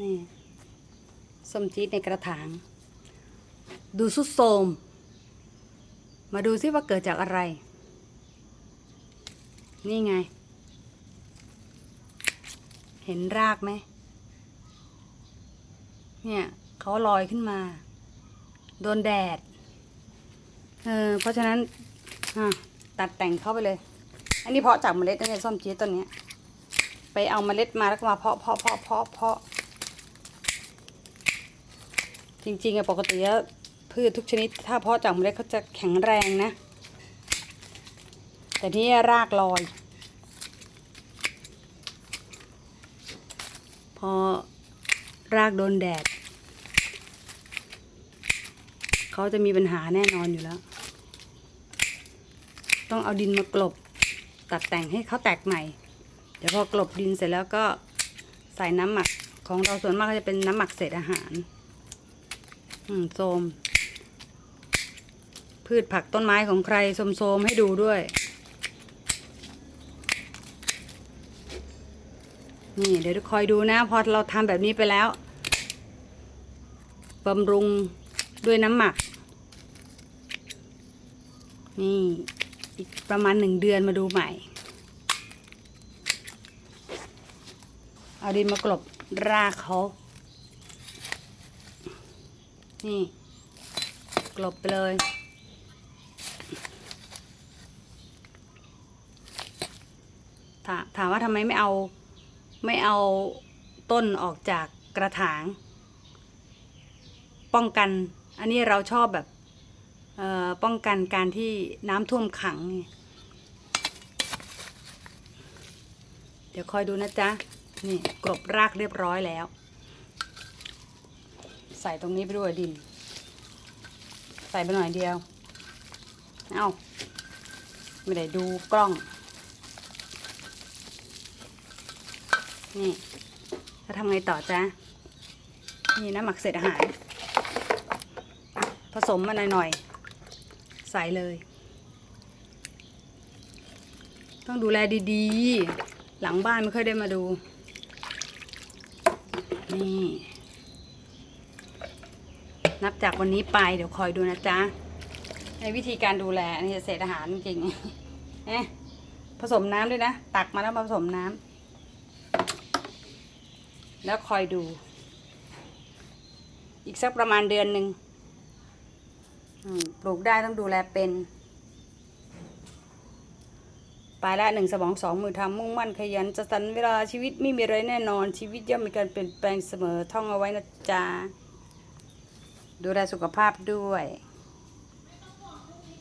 นี่ส้มจี๊ดในกระถาง ดูสุดโทมมาดูซิว่าเกิดจากอะไร นี่ไง เห็นรากไหม เนี่ยเขาลอยขึ้นมา โดนแดด เออ เพราะฉะนั้นตัดแต่งเข้าไปเลย อันนี้เพาะจากเมล็ดนะเนี่ยส้มจี๊ดต้นนี้ ไปเอาเมล็ดมาแล้วก็มาเพาะเพาะเพาะเพาะเพาะ จริง ๆอะปกติแล้วพืชทุกชนิด ถ้าเพาะจากเมล็ดเขาจะแข็งแรงนะ แต่ที่รากลอย พอรากโดนแดดเขาจะมีปัญหาแน่นอนอยู่แล้ว ต้องเอาดินมากลบ ตัดแต่งให้เขาแตกใหม่ เดี๋ยวพอกลบดินเสร็จแล้วก็ใส่น้ำหมักของเราส่วนมากก็จะเป็นน้ำหมักเศษอาหาร อืมโทมพืชผักต้นไม้ของใครโทมๆให้ดูด้วย นี่เดี๋ยวคอยดูนะ พอเราทำแบบนี้ไปแล้วบำรุงด้วยน้ำหมัก นี่อีกประมาณหนึ่งเดือนมาดูใหม่ เอาดินมากลบรากเขา นี่กลบไปเลย ถาถามว่าทำไมไม่เอาไม่เอาต้นออกจากกระถาง ป้องกันอันนี้เราชอบแบบป้องกันการที่น้ำท่วมขัง เดี๋ยวคอยดูนะจ๊ะ นี่กลบรากเรียบร้อยแล้ว ส่ตรงนี้ไปด้วยดิน ใส่ไปหน่อยเดียว เอาไม่ได้ดูกล้อง นี่แล้วทำไงต่อจ๊ะนี่น้ำหมักเศษอาหาร ผสมมาหน่อยๆ ใส่เลย ต้องดูแลดีๆ หลังบ้านไม่ค่อยได้มาดู นี่ นับจากวันนี้ไปเดี๋ยวคอยดูนะจ๊ะ ในวิธีการดูแลอันนี้เศษอาหารจริงๆเอ๊ะผสมน้ำด้วยนะ ตักมาแล้วผสมน้ำแล้วคอยดู อีกสักประมาณเดือนหนึ่งปลูกได้ต้องดูแลเป็นไปละหนึ่งสมองสองมือทำมุ่งมั่นขยันจะสันเวลาชีวิตไม่มีอะไรแน่นอนชีวิตย่อมมีการเปลี่ยนแปลงเสมอท่องเอาไว้นะจ๊ะ ดูแลสุขภาพด้วย